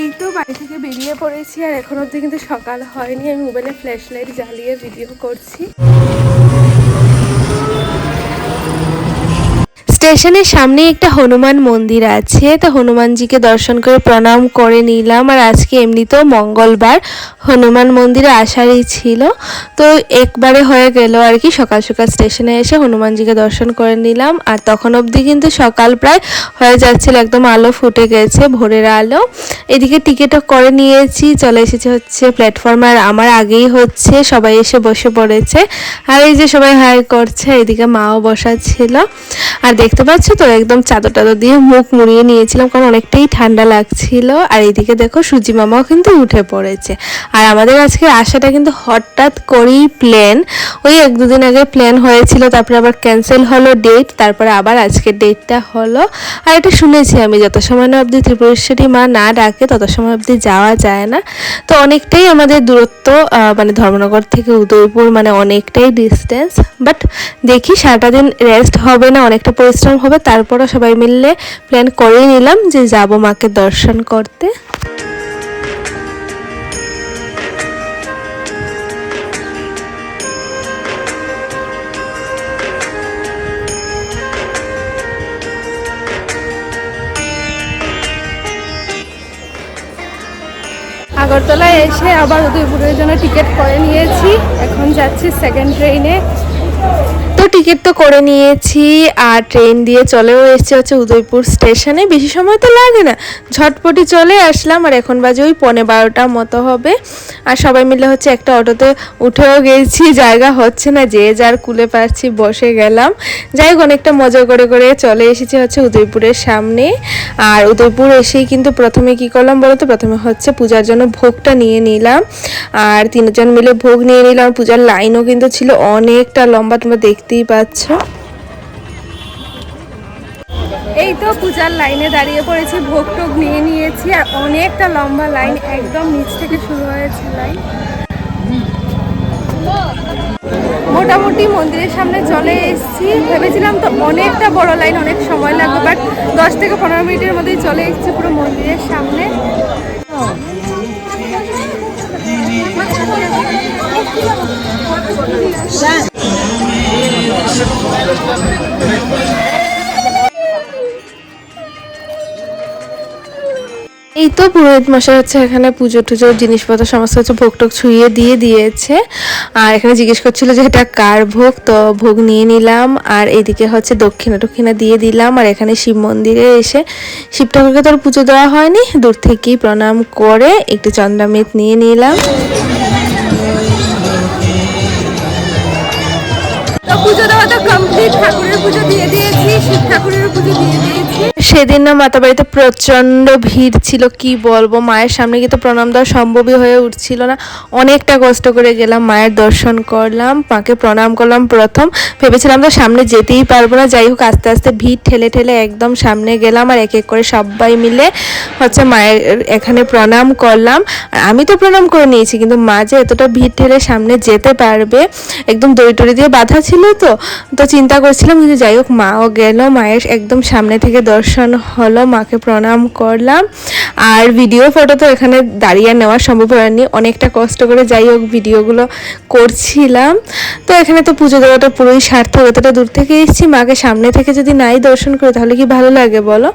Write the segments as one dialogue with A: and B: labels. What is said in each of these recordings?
A: এই তো বাড়ি থেকে বেরিয়ে পড়েছি আর এখন অবধি কিন্তু সকাল হয়নি। আমি মোবাইলে ফ্ল্যাশ লাইট জ্বালিয়ে ভিডিও করছি। স্টেশনের সামনে একটা হনুমান মন্দির আছে। তো হনুমানজিকে দর্শন করে প্রণাম করে নিলাম। আর আজকে এমনিতেও মঙ্গলবার হনুমান মন্দিরে আসারই ছিল। তো একবারে হয়ে গেল আর কি, সকাল সকাল স্টেশনে এসে হনুমানজিকে দর্শন করে নিলাম। আর তখন অবধি কিন্তু সকাল প্রায় হয়ে যাচ্ছিল, একদম আলো ফুটে গেছে ভোরের আলো। এদিকে টিকিটও করে নিয়েছি, চলে এসেছে হচ্ছে প্ল্যাটফর্মে। আর আমার আগেই হচ্ছে, সবাই এসে বসে পড়েছে। আর এই যে সবাই হাই করছে, এদিকে মাও বসা ছিল। আর দেখতে পাচ্ছ তো? একদম চাদর টাদর দিয়ে মুখ মুড়িয়ে নিয়েছিলাম, কারণ অনেকটাই ঠান্ডা লাগছিল। আর এইদিকে দেখো, সুজি মামাও কিন্তু উঠে পড়েছে। আর আমাদের আজকে আসাটা কিন্তু হঠাৎ করেই প্ল্যান ওই এক দুদিন আগে প্ল্যান হয়েছিল, তারপরে আবার ক্যান্সেল হলো ডেট তারপরে আবার আজকে ডেটটা হলো। আর এটা শুনেছি আমি, যত সময় না অবধি ত্রিপুরেশ্বরী মা না ডাকে, তত সময় অবধি যাওয়া যায় না। তো অনেকটাই আমাদের দূরত্ব মানে ধর্মনগর থেকে উদয়পুর মানে অনেকটাই ডিস্টেন্স বাট দেখি সারাটা দিন রেস্ট হবে না, অনেকটা পরিশ্রম হবে, তারপরও সবাই মিললে প্ল্যান করেই নিলাম যে যাব মাকে দর্শন করতে। আগরতলায় এসে আবার উদয়পুরের জন্য টিকিট করে নিয়েছি। এখন যাচ্ছি সেকেন্ড ট্রেনে টিকিট তো করে নিয়েছি, আর ট্রেন দিয়ে চলেও এসেছে হচ্ছে উদয়পুর স্টেশনে বেশি সময় তো লাগে না। ঝটপটি চলে আসলাম, আর এখন বাজে ওই পনেরো বারোটার মতো হবে। আর সবাই মিলে হচ্ছে একটা অটোতে উঠেও গেছি, জায়গা হচ্ছে না, যে যার কুলে পাচ্ছি বসে গেলাম। যাই হোক, অনেকটা মজা করে করে চলে এসেছি হচ্ছে উদয়পুরের সামনে। আর উদয়পুর এসেই কিন্তু প্রথমে কি করলাম বলতো প্রথমে হচ্ছে পূজার জন্য ভোগটা নিয়ে নিলাম। আর তিনজন মিলে ভোগ নিয়ে নিলাম। পূজার লাইনও কিন্তু ছিল অনেকটা লম্বা, তোমরা দেখতেই পাচ্ছ। এই তো পূজার লাইনে দাঁড়িয়ে পড়েছি ভোগ টোগ নিয়ে নিয়েছি আর অনেকটা লম্বা লাইন একদম নিচ থেকে শুরু হয়েছে লাইন। মোটামুটি মন্দিরের সামনে চলে এসেছি। ভেবেছিলাম তো অনেকটা বড় লাইন অনেক সময় লাগবে বাট দশ থেকে পনেরো মিনিটের মধ্যেই চলে এসেছি পুরো মন্দিরের সামনে। এই তো পুরোহিত মশাই হচ্ছে এখানে পুজো টুজোর জিনিসপত্র সমস্ত হচ্ছে ভোগ টোগ ছুঁয়ে দিয়ে দিয়েছে। আর এখানে জিজ্ঞেস করছিল যে এটা কার ভোগ? তো ভোগ নিয়ে নিলাম, আর এইদিকে হচ্ছে দক্ষিণা টক্ষিণা দিয়ে দিলাম, আর এখানে শিব মন্দিরে এসে শিব ঠাকুরকে তো আর পুজো দেওয়া হয়নি। দূর থেকেই প্রণাম করে একটু চন্দ্রামিত নিয়ে নিলাম। পুজো দেওয়া তো কমপ্লিট ঠাকুরের পুজো দিয়ে দিয়েছি শিব ঠাকুরের পুজো দিয়ে দিয়েছি। সেদিন না মাতা বাড়িতে প্রচণ্ড ভিড় ছিল, কি বলব? মায়ের সামনে গিয়ে তো প্রণাম দেওয়া সম্ভবই হয়ে উঠছিল না। অনেকটা কষ্ট করে গেলাম, মায়ের দর্শন করলাম, মাকে প্রণাম করলাম প্রথম। ভেবেছিলাম তো সামনে যেতেই পারব না, যাই হোক আস্তে আস্তে ভিড় ঠেলে ঠেলে একদম সামনে গেলাম আর এক এক করে সবাই মিলে হচ্ছে মায়ের এখানে প্রণাম করলাম। আমি তো প্রণাম করে নিয়েছি, কিন্তু মা যে এতটা ভিড় ঠেলে সামনে যেতে পারবে, একদম দড়ি টড়ি দিয়ে বাঁধা ছিল তো তো চিন্তা করছিলাম, কিন্তু যাই হোক মাও গেল, মায়ের একদম সামনে থেকে দর্শন হলো, মাকে প্রণাম করলাম। আর ভিডিও ফটো তো এখানে দাঁড়িয়ে নেওয়া সম্ভব হয়নি। অনেকটা কষ্ট করে যাই হোক ভিডিওগুলো করছিলাম। তো এখানে তো পুজো দেওয়াটা পুরোই সার্থক এতটা দূর থেকে এসেছি। মাকে সামনে থেকে যদি নাই দর্শন করি, তাহলে কি ভালো লাগে বলো?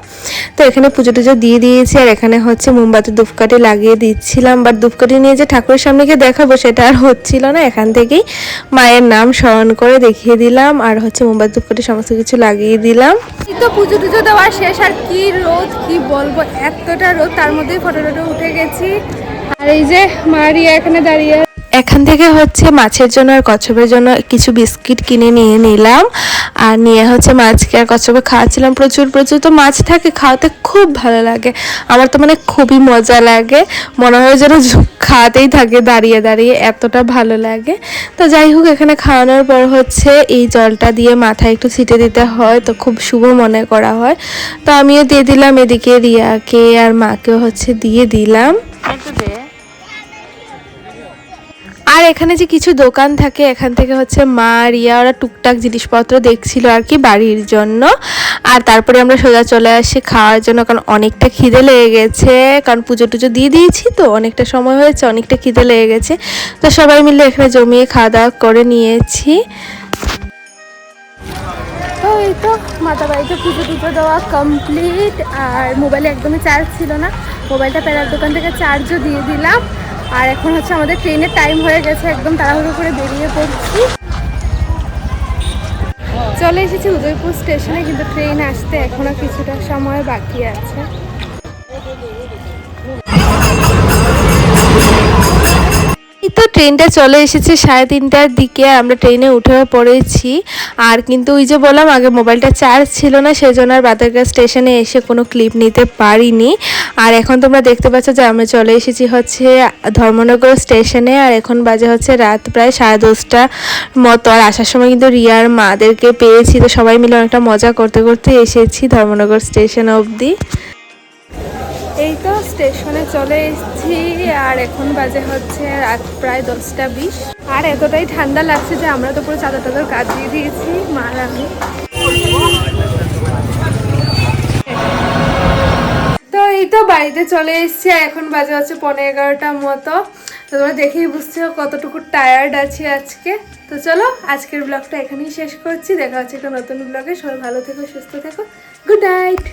A: তো এখানে পুজো টুজো দিয়ে দিয়েছি, আর এখানে হচ্ছে মোমবাতি, ধূপকাঠি লাগিয়ে দিচ্ছিলাম। বাট ধূপকাঠি নিয়ে যে ঠাকুরের সামনে গিয়ে দেখাবো, সেটা আর হচ্ছিল না। এখান থেকেই মায়ের নাম স্মরণ করে দেখিয়ে দিলাম, আর হচ্ছে মোমবাতি, ধূপকাঠি, সমস্ত কিছু লাগিয়ে দিলাম। তো পুজো টুজো দেওয়া শেষ আর কি রোদ, কি বলব, এতটা রোদ, তার মধ্যেই ফটো টটো উঠে গেছি। আর এই যে মারিয়া এখানে দাঁড়িয়ে এখান থেকে হচ্ছে মাছের জন্য আর কচ্ছপের জন্য কিছু বিস্কিট কিনে নিয়ে নিলাম। আর নিয়ে হচ্ছে মাছকে আর কচ্ছপে খাওয়াচ্ছিলাম প্রচুর প্রচুর। তো মাছ থাকে, খাওয়াতে খুব ভালো লাগে। আমার তো মানে খুবই মজা লাগে। মনে হয় যেন খাওয়াতেই থাকে, দাঁড়িয়ে দাঁড়িয়ে এতটা ভালো লাগে। তো যাই হোক, এখানে খাওয়ানোর পর হচ্ছে এই জলটা দিয়ে মাথায় একটু ছিটে দিতে হয়, তো খুব শুভ মনে করা হয়। তো আমিও দিয়ে দিলাম, এদিকে রিয়াকে আর মাকেও হচ্ছে দিয়ে দিলাম। আর এখানে যে কিছু দোকান থাকে, এখান থেকে হচ্ছে মা, রিয়া, ওরা টুকটাক জিনিসপত্র দেখছিল আর কি বাড়ির জন্য। আর তারপরে আমরা সোজা চলে আসি খাওয়ার জন্য, কারণ অনেকটা খিদে লেগে গেছে। কারণ পুজো টুজো দিয়ে দিয়েছি তো, অনেকটা সময় হয়েছে, অনেকটা খিদে লেগে গেছে। তো সবাই মিলে এখানে জমিয়ে খাওয়া দাওয়া করে নিয়েছি। তো তো মাতা বাড়িতে পুজো টুজো দেওয়া কমপ্লিট আর মোবাইলে একদমই চার্জ ছিল না। মোবাইলটা প্যারার দোকান থেকে চার্জও দিয়ে দিলাম। আর এখন হচ্ছে আমাদের ট্রেনের টাইম হয়ে গেছে, একদম তাড়াহুড়ো করে বেরিয়ে পড়ছি। চলে এসেছি উদয়পুর স্টেশনে কিন্তু ট্রেন আসতে এখনও কিছুটা সময় বাকি আছে। তো ট্রেনটা চলে এসেছে সাড়ে তিনটার দিকে, আমরা ট্রেনে উঠে পড়েছি। আর কিন্তু ওই যে বললাম, আগে মোবাইলটা চার্জ ছিল না সেই জন্য আর বাতারগাঁ স্টেশনে এসে কোনো ক্লিপ নিতে পারিনি। আর এখন তোমরা দেখতে পাচ্ছ যে আমরা চলে এসেছি হচ্ছে ধর্মনগর স্টেশনে আর এখন বাজে হচ্ছে রাত প্রায় সাড়ে দশটা মতো। আর আসার সময় কিন্তু রিয়ার মাদেরকে পেয়েছি, তো সবাই মিলে অনেকটা মজা করতে করতে এসেছি ধর্মনগর স্টেশন অবধি। এই তো স্টেশনে চলে এসেছি, আর এখন বাজে হচ্ছে রাত প্রায় দশটা বিশ। আর এতটাই ঠান্ডা লাগছে যে আমরা তো পুরো চাদর টাদর কাজ দিয়ে দিয়েছি মার আমি। তো এই তো বাড়িতে চলে এসেছি এখন বাজে হচ্ছে পনেরো এগারোটার মতো। তো তোমরা দেখেই বুঝছ কতটুকু টায়ার্ড আছি আজকে। তো চলো, আজকের ব্লগটা এখানেই শেষ করছি। দেখা হচ্ছে একটা নতুন ব্লগে সবাই ভালো থেকো, সুস্থ থেকো। Good night